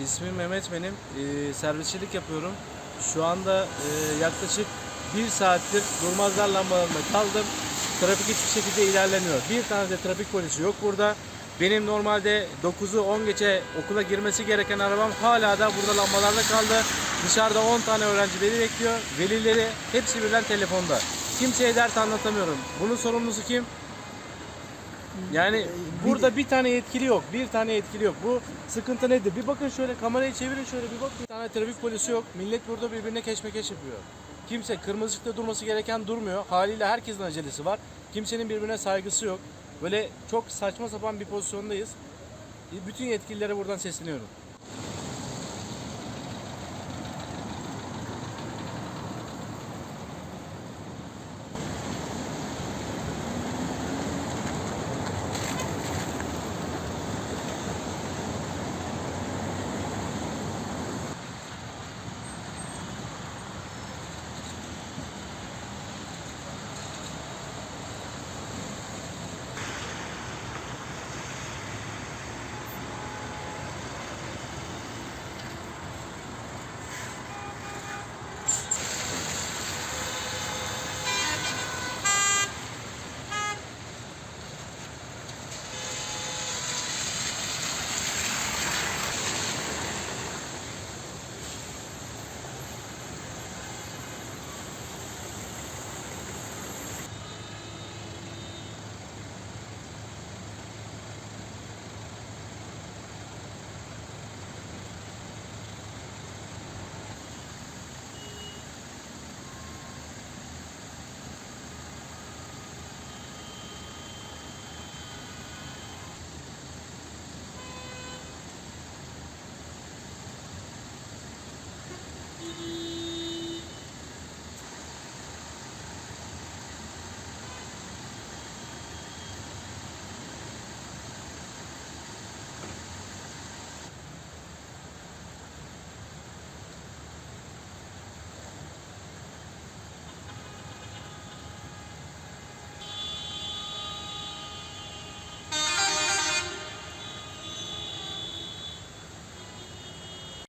İsmim Mehmet benim. Ee, servisçilik yapıyorum. Şu anda e, yaklaşık bir saattir durmazlar lambalarında kaldım. Trafik hiçbir şekilde ilerlemiyor. Bir tane de trafik polisi yok burada. Benim normalde 9'u 10 geçe okula girmesi gereken arabam hala da burada lambalarda kaldı. Dışarıda 10 tane öğrenci veli bekliyor. Velileri hepsi birden telefonda. Kimseye dert anlatamıyorum. Bunun sorumlusu kim? Yani burada bir tane yetkili yok. Bir tane yetkili yok. Bu sıkıntı nedir? Bir bakın şöyle kamerayı çevirin şöyle bir bakın. Bir tane trafik polisi yok. Millet burada birbirine keşmekeş yapıyor. Kimse kırmızı ışıkta durması gereken durmuyor. Haliyle herkesin acelesi var. Kimsenin birbirine saygısı yok. Böyle çok saçma sapan bir pozisyondayız. Bütün yetkililere buradan sesleniyorum.